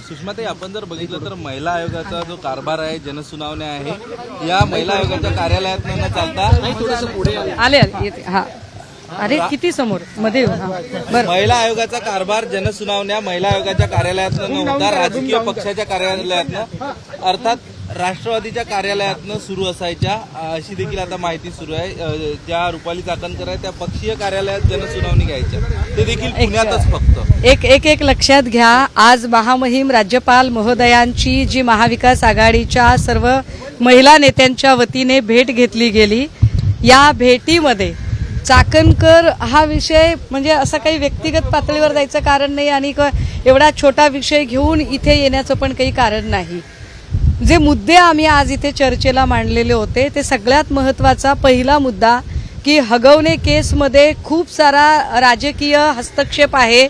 सुषमाताई आपण जर बघितलं तर महिला आयोगाचा जो कारभार आहे जनसुनावण्या आहे या महिला आयोगाच्या कार्यालयात न चालता आले आले येते. हा. अरे किती समोर? मध्ये येऊ, हा. बरं. महिला आयोगाचा कारभार जनसुनावण्या महिला आयोगाच्या न होता राजकीय पक्षाच्या कार्यालयातनं. अर्थात राष्ट्रवादीच्या कार्यालयातनं सुरू असायच्या. अशी देखील आता माहिती सुरू आहे. ज्या रुपाली चाकणकर आहे त्या पक्षीय कार्यालयात जनसुनावणी घ्यायच्या ते देखील पुण्यातच फक्त. एक एक एक लक्षात घ्या. आज महामहिम राज्यपाल महोदयांची जी महाविकास आघाडीच्या सर्व महिला नेत्यांच्या वतीने भेट घेतली गेली या भेटीमध्ये चाकणकर हा विषय म्हणजे असं काही व्यक्तिगत पातळीवर जायचं कारण नाही आणि एवढा छोटा विषय घेऊन इथे येण्याचं पण काही कारण नाही. जे मुद्दे आम्ही आज इथे चर्चेला मांडलेले होते ते सगळ्यात महत्त्वाचा पहिला मुद्दा की हगवणे केसमध्ये खूप सारा राजकीय हस्तक्षेप आहे.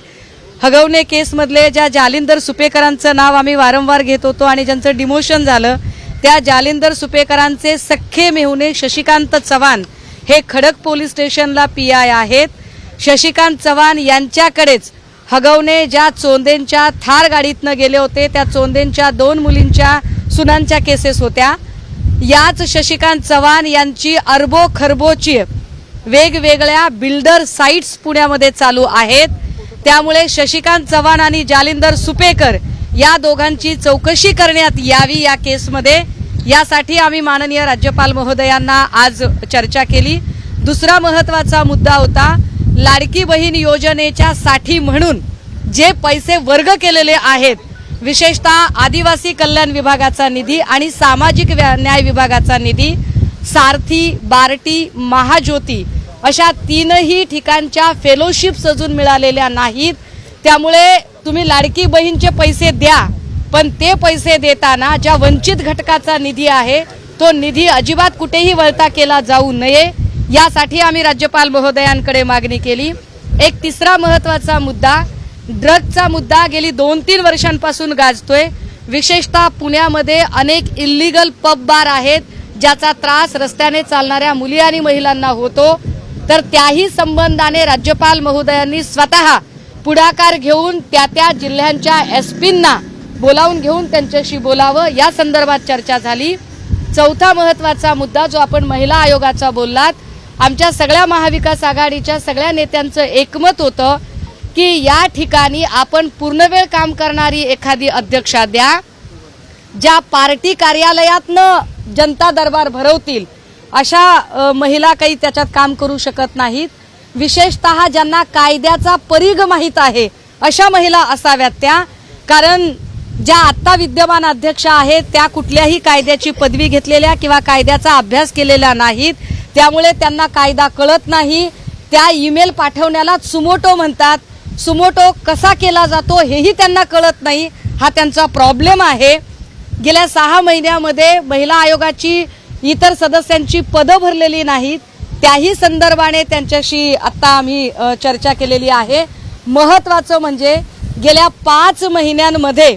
हगवणे केसमधले ज्या जालिंदर सुपेकरांचं नाव आम्ही वारंवार घेत होतो आणि ज्यांचं डिमोशन झालं त्या जालिंदर सुपेकरांचे सख्खे मेहुणे शशिकांत चव्हाण हे खडक पोलीस स्टेशनला पी आय आहेत. शशिकांत चव्हाण यांच्याकडेच हगवणे ज्या चोंदेंच्या थार गाडीतनं गेले होते त्या चोंदेंच्या दोन मुलींच्या सुनांच्या केसेस होत्या. याच शशिकांत चव्हाण यांची अरबो खरबोची वेगवेगळ्या बिल्डर साईट्स पुण्यामध्ये चालू आहेत. त्यामुळे शशिकांत चव्हाण आणि जालिंदर सुपेकर या दोघांची चौकशी करण्यात यावी या केसमध्ये. यासाठी आम्ही माननीय राज्यपाल महोदयांना आज चर्चा केली. दुसरा महत्त्वाचा मुद्दा होता लाडकी बहीण योजनेच्या साठी म्हणून जे पैसे वर्ग केलेले आहेत विशेषतः आदिवासी कल्याण विभागाचा निधी आणि सामाजिक व्या- न्याय विभागाचा निधी सारथी बार्टी महाज्योती अशा तीनही ठिकाणच्या फेलोशिप्स अजून मिळालेल्या नाहीत. त्यामुळे तुम्ही लाडकी बहीणचे पैसे द्या पण ते पैसे देताना ज्या वंचित घटकाचा निधी आहे तो निधी अजिबात कुठेही वळता केला जाऊ नये. यासाठी आम्ही राज्यपाल महोदयांकडे मागणी केली. एक तिसरा महत्त्वाचा मुद्दा ड्रगचा मुद्दा गेली दोन तीन वर्षांपासून गाजतोय. विशेषतः पुण्यामध्ये अनेक इल्लीगल पब बार आहेत ज्याचा त्रास रस्त्याने चालणाऱ्या मुली आणि महिलांना होतो. तर त्याही संबंधाने राज्यपाल महोदयांनी स्वतः पुढाकार घेऊन त्या त्या जिल्ह्यांच्या एस पींना बोलावून घेऊन त्यांच्याशी बोलावं या संदर्भात चर्चा झाली. चौथा महत्त्वाचा मुद्दा जो आपण महिला आयोगाचा बोललात आमच्या सगळ्या महाविकास आघाडीच्या सगळ्या नेत्यांचं एकमत होतं की या ठिकाणी आपण पूर्णवेळ काम करणारी एखादी अध्यक्षा द्या ज्या पार्टी कार्यालयातनं जनता दरबार भरवतील. अशा महिला काही त्याच्यात काम करू शकत नाहीत. विशेषतः ज्यांना कायद्याचा परीघ माहीत आहे अशा महिला असाव्यात त्या. कारण ज्या आत्ता विद्यमान अध्यक्ष आहेत त्या कुठल्याही कायद्याची पदवी घेतलेल्या किंवा कायद्याचा अभ्यास केलेल्या नाहीत. त्यामुळे त्यांना कायदा कळत नाही. त्या ईमेल पाठवण्याला सुमोटो म्हणतात. सुमोटो कसा केला जातो हेही त्यांना कळत नाही. हा त्यांचा प्रॉब्लेम आहे. गेल्या सहा महिन्यामध्ये महिला आयोगाची इतर सदस्यांची पदं भरलेली नाहीत. त्याही संदर्भाने त्यांच्याशी आत्ता आम्ही चर्चा केलेली आहे. महत्वाचं म्हणजे गेल्या पाच महिन्यांमध्ये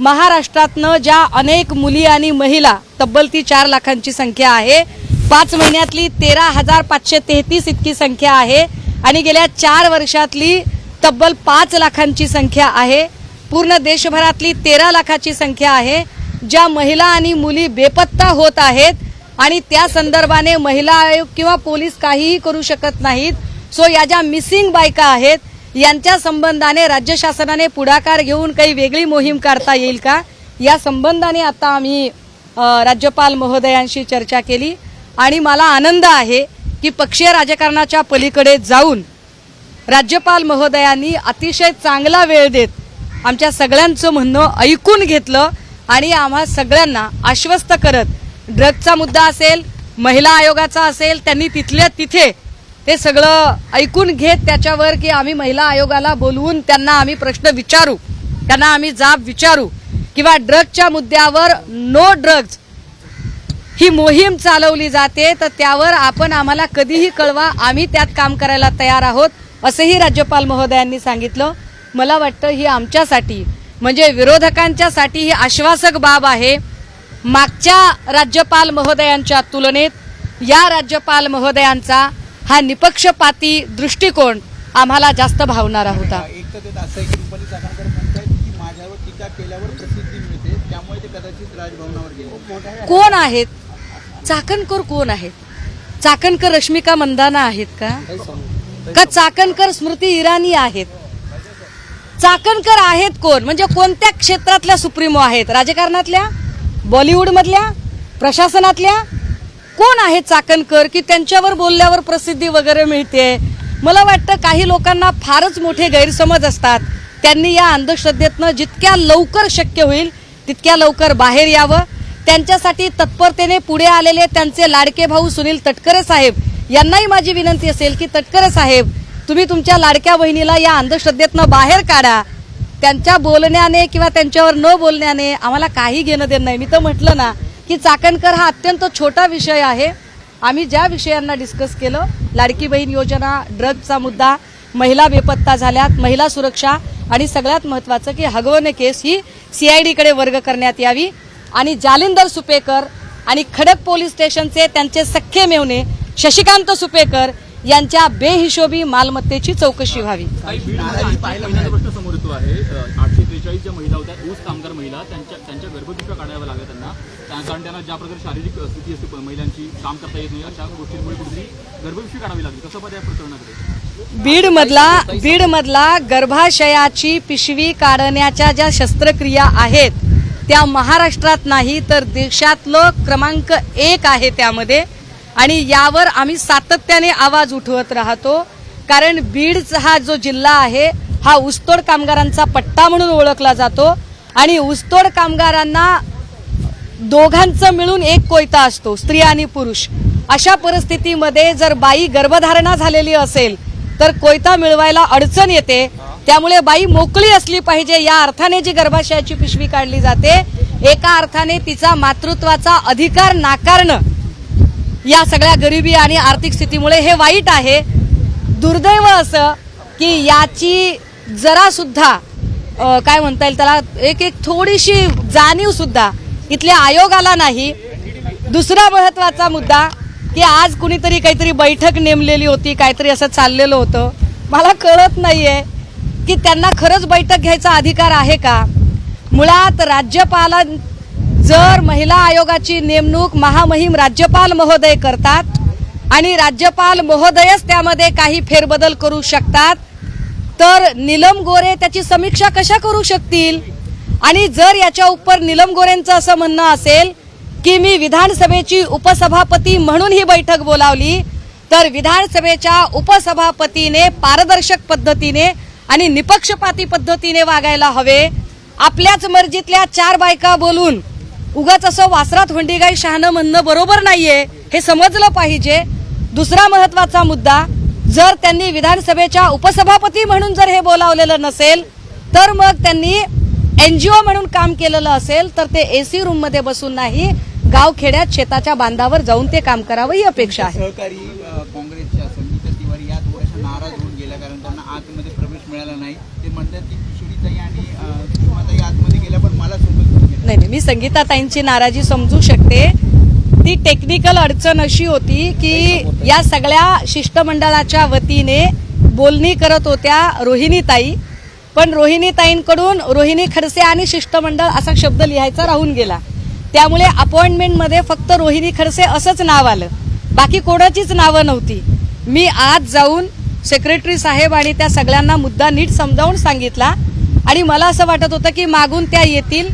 महाराष्ट्रातनं ज्या अनेक मुली आणि महिला तब्बल ती चार लाखांची संख्या आहे. पाच महिन्यातली तेरा हजार पाचशे तेहतीस इतकी संख्या आहे. आणि गेल्या चार वर्षातली तब्बल पाच लाखांची संख्या आहे. पूर्ण देशभरातली तेरा लाखाची संख्या आहे. ज्या महिला आणि मुली बेपत्ता होत आहेत आणि त्या संदर्भाने महिला आयोग किंवा पोलीस काहीही करू शकत नाहीत. सो या ज्या मिसिंग बायका आहेत यांच्या संबंधाने राज्य शासनाने पुढाकार घेऊन काही वेगळी मोहीम काढता येईल का? या संबंधाने आता आम्ही राज्यपाल महोदयांशी चर्चा केली. आणि मला आनंद आहे की पक्षीय राजकारणाच्या पलीकडे जाऊन राज्यपाल महोदयांनी अतिशय चांगला वेळ देत आमच्या सगळ्यांचं म्हणणं ऐकून घेतलं आणि आम्हा सगळ्यांना आश्वस्त करत. ड्रगचा मुद्दा असेल महिला आयोगाचा असेल त्यांनी तिथल्या तिथे ते सगळं ऐकून घेत त्याच्यावर की आम्ही महिला आयोगाला बोलवून त्यांना आम्ही प्रश्न विचारू त्यांना आम्ही जाब विचारू किंवा ड्रगच्या मुद्द्यावर नो ड्रग्ज ही मोहीम चालवली जाते तर त्यावर आपण आम्हाला कधीही कळवा आम्ही त्यात काम करायला तयार आहोत. असंही राज्यपाल महोदयांनी सांगितलं. मला वाटतं ही आमच्यासाठी म्हणजे विरोधकांच्यासाठी ही आश्वासक बाब आहे. मागच्या राज्यपाल महोदयांच्या तुलनेत या राज्यपाल महोदयांचा हा निपक्षपाती दृष्टिकोन आम्हाला जास्त भावणारा होता. एक तर ते असं आहे की रुपाली चाकणकर म्हणतायत की माझ्यावर टीका केली केल्यावर प्रसिद्धी मिळते त्यामुळे ते कदाचित राजभवनावर गेले. कोण आहेत? चाकणकर कोण आहेत? चाकणकर रश्मिका मंदाना आहेत का? का चाकणकर स्मृती इराणी आहेत? चाकणकर आहेत कोण? म्हणजे कोणत्या क्षेत्रातल्या सुप्रीमो आहेत? राजकारणातल्या? बॉलिवूडमधल्या? प्रशासनातल्या? कोण आहेत चाकणकर की त्यांच्यावर बोलल्यावर प्रसिद्धी वगैरे मिळते? मला वाटतं काही लोकांना फारच मोठे गैरसमज असतात. त्यांनी या अंधश्रद्धेतनं जितक्या लवकर शक्य होईल तितक्या लवकर बाहेर यावं. त्यांच्यासाठी तत्परतेने पुढे आलेले त्यांचे लाडके भाऊ सुनील तटकरे साहेब यांनाही माझी विनंती असेल की तटकरे साहेब तुम्ही तुमच्या लाडक्या बहिणीला या अंधश्रद्धेतनं बाहेर काढा. त्यांच्या बोलण्याने किंवा त्यांच्यावर न बोलण्याने आम्हाला काही घेणं देणं नाही. मी तर म्हटलं ना की चाकणकर हा अत्यंत छोटा विषय आहे. आम्ही ज्या विषयांना डिस्कस केलं लाडकी बहीण योजना ड्रग्जचा मुद्दा महिला बेपत्ता झाल्यात महिला सुरक्षा आणि सगळ्यात महत्वाचं की हगवणे केस ही सीआयडीकडे वर्ग करण्यात यावी. आणि जालिंदर सुपेकर आणि खडक पोलीस स्टेशनचे त्यांचे सख्खे मेवणे शशिकांत सुपेकर यांच्या बेहिशोबी मालमत्तेची चौकशी व्हावी. काही बीडमध्ये आणखी एक महिन्याचा प्रश्न समोर येतो आहे. अ, आठशे त्रेचाळीस ज्या महिला होत्या ऊस कामगार महिला त्यांच्या त्यांच्या गर्भपिशव्या काढाव्या लागल्या त्यांना. त्या- कारण त्यांना ज्या प्रकारे शारीरिक अ, स्थिती असते प- महिलांची काम करता येत नाही. अशा गोष्टींमुळे कुठेतरी गर्भपिशवी काढावी लागली. कसं पाहिजे या प्रकरणाकडे? बीड मधला बीड मधला गर्भाशयाची पिशवी काढण्याच्या ज्या शस्त्रक्रिया आहेत त्या महाराष्ट्रात नाही तर देशातलं क्रमांक एक आहे त्यामध्ये. आणि यावर आम्ही सातत्याने आवाज उठवत राहतो. कारण बीडचा हा जो जिल्हा आहे हा ऊसतोड कामगारांचा पट्टा म्हणून ओळखला जातो. आणि ऊसतोड कामगारांना दोघांचं मिळून एक कोयता असतो स्त्री आणि पुरुष. अशा परिस्थितीमध्ये जर बाई गर्भधारणा झालेली असेल तर कोयता मिळवायला अडचण येते. त्यामुळे बाई मोकळी असली पाहिजे या अर्थाने जी गर्भाशयाची पिशवी काढली जाते एका अर्थाने तिचा मातृत्वाचा अधिकार नाकारणं. या सगळ्या गरिबी आणि आर्थिक स्थितीमुळे हे वाईट आहे. दुर्दैव असं की याची जरासुद्धा काय म्हणता येईल त्याला एक एक थोडीशी जाणीवसुद्धा इथल्या आयोगाला नाही. दुसरा महत्त्वाचा मुद्दा की आज कुणीतरी काहीतरी बैठक नेमलेली होती काहीतरी असं चाललेलं होतं. मला कळत नाही आहे की त्यांना खरंच बैठक घ्यायचा अधिकार आहे का? मुळात राज्यपाला जर महिला आयोगाची नेमणूक महामहिम राज्यपाल महोदय करतात आणि राज्यपाल महोदयच त्यामध्ये काही फेरबदल करू शकतात तर निलम गोरे त्याची समीक्षा कशा करू शकतील? आणि जर याच्या उपर निलम गोरेंचं असं म्हणणं असेल की मी विधानसभेची उपसभापती म्हणून ही बैठक बोलावली तर विधानसभेच्या उपसभापतीने पारदर्शक पद्धतीने आणि निपक्षपाती पद्धतीने वागायला हवे. आपल्याच मर्जीतल्या चार बायका बोलून उगाच असं वासरात हुंडीगाई शहाणं म्हणणं बरोबर नाहीये. हे समजलं पाहिजे. दुसरा महत्त्वाचा मुद्दा जर त्यांनी विधानसभेच्या उपसभापती म्हणून जर हे बोलावलेलं नसेल तर मग त्यांनी एनजीओ म्हणून काम केलेलं असेल तर ते एसी रूममध्ये बसून नाही गावखेड्यात शेताच्या बांधावर जाऊन ते काम करावं ही अपेक्षा आहे. सहकारी काँग्रेसच्या संगीता तिवारी नाराज होऊन गेल्या कारण त्यांना आतमध्ये प्रवेश मिळाला नाही. ते म्हणतात की किशोरीताई आणि आतमध्ये गेल्या पण मला सोबत घेऊन गेल्या. नाही नाही मी संगीताताईंची नाराजी समजू शकते. ती टेक्निकल अडचण अशी होती की या सगळ्या शिष्टमंडळाच्या वतीने बोलणी करत होत्या रोहिणीताई पण रोहिणीताईंकडून रोहिणी खडसे आणि शिष्टमंडळ असा शब्द लिहायचा राहून गेला. त्यामुळे अपॉइंटमेंटमध्ये फक्त रोहिणी खडसे असंच नाव आलं. बाकी कोणाचीच नावं नव्हती. मी आज जाऊन सेक्रेटरी साहेब आणि त्या सगळ्यांना मुद्दा नीट समजावून सांगितला आणि मला असं वाटत होतं की मागून त्या येतील.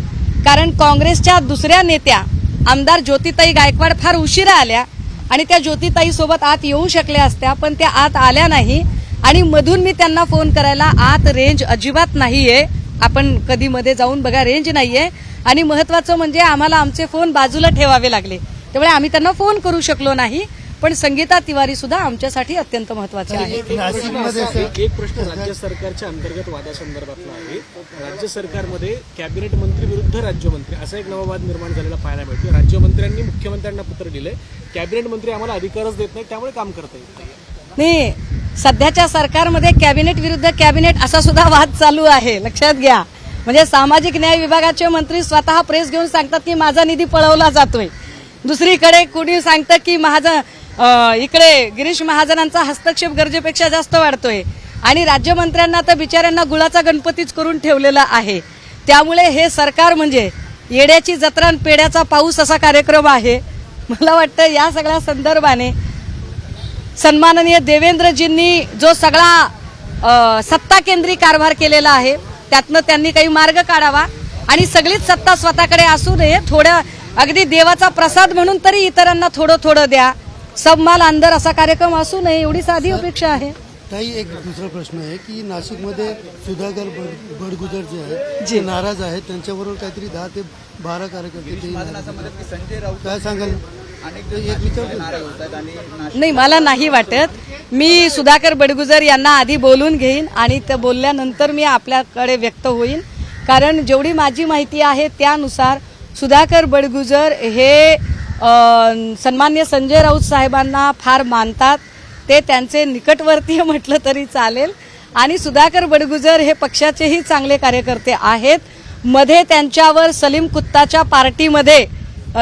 कारण काँग्रेसच्या दुसऱ्या नेत्या आमदार ज्योतिताई गायकवाड फार उशिरा आल्या आणि त्या ज्योतिताई सोबत आत येऊ शकल्या असत्या पण त्या आत आल्या नाही. आणि मधून मी त्यांना फोन करायला आत रेंज अजिबात नाहीये. आपण कधी मध्ये जाऊन बघा रेंज नाहीये. आणि महत्वाचं म्हणजे आम्हाला आमचे फोन बाजूला ठेवावे लागले. त्यामुळे आम्ही त्यांना फोन करू शकलो नाही. पण संगीता तिवारी सुद्धा आमच्यासाठी अत्यंत महत्त्वाचे आहे. एक एक प्रश्न राज्य सरकारच्या अंतर्गत वादासंदर्भातला आहे. राज्य सरकारमध्ये कॅबिनेट मंत्री विरुद्ध राज्यमंत्री असा एक नवा वाद निर्माण झालेला पाहायला मिळतो राज्यमंत्र्यांनी मुख्यमंत्र्यांना पत्र दिलंय. कॅबिनेट मंत्री आम्हाला अधिकारच देत नाही त्यामुळे काम करता येत नाही नाही सध्याच्या सरकारमध्ये कॅबिनेट विरुद्ध कॅबिनेट असा सुद्धा वाद चालू आहे. लक्षात घ्या. म्हणजे सामाजिक न्याय विभागाचे मंत्री स्वतः प्रेस घेऊन सांगतात की माझा निधी पळवला जातोय. दुसरीकडे कुणी सांगतं की अं, इकडे गिरीश महाजनांचा हस्तक्षेप गरजेपेक्षा जास्त वाढतोय. आणि राज्यमंत्र्यांना तर बिचाऱ्यांना गुळाचा गणपतीच करून ठेवलेला आहे. त्यामुळे हे सरकार म्हणजे येड्याची जत्रा पेड्याचा पाऊस असा कार्यक्रम आहे. मला वाटतं या सगळ्या संदर्भाने सन्माननीय देवेंद्रजींनी जो सगळा सत्ता केंद्री कारभार केलेला आहे त्यातनं त्यांनी काही मार्ग काढावा आणि सगळीच सत्ता स्वतःकडे असू नये थोड्या अगदी देवाचा प्रसाद म्हणून तरी इतरांना थोडं थोडं द्या. सबमाल अंदर असा कार्यक्रम असू नये एवढी साधी अपेक्षा आहे. ताई एक दुसरा प्रश्न आहे की नाशिकमध्ये सुधाकर बड बडगुजर जे आहेत जी. नाराज आहेत. त्यांच्याबरोबर काहीतरी दहा ते बारा कार्यकर्ते ते आहे संजय राऊत काय सांगाल? अनेक एक विचारतो नाराज होतात आणि नाशिक नाही मला नाही वाटत. मी सुधाकर बडगुजर यांना आधी बोलून घेईन आणि ते बोलल्यानंतर मी आपल्याकडे व्यक्त होईन. कारण जेवढी माझी माहिती आहे त्यानुसार सुधाकर बडगुजर हे सन्मान्य संजय राऊत साहेबांना फार मानतात. ते त्यांचे निकटवर्तीय म्हटलं तरी चालेल. आणि सुधाकर बडगुजर हे पक्षाचेही चांगले कार्यकर्ते आहेत. मध्ये त्यांच्यावर सलीम कुत्ताच्या पार्टीमध्ये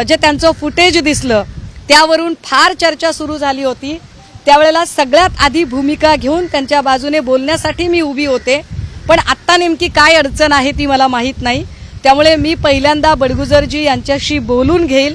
जे त्यांचं फुटेज दिसलं त्यावरून फार चर्चा सुरू झाली होती. त्यावेळेला सगळ्यात आधी भूमिका घेऊन त्यांच्या बाजूने बोलण्यासाठी मी उभी होते. पण आत्ता नेमकी काय अडचण आहे ती मला माहीत नाही. त्यामुळे मी पहिल्यांदा बडगुजरजी यांच्याशी बोलून घेईल.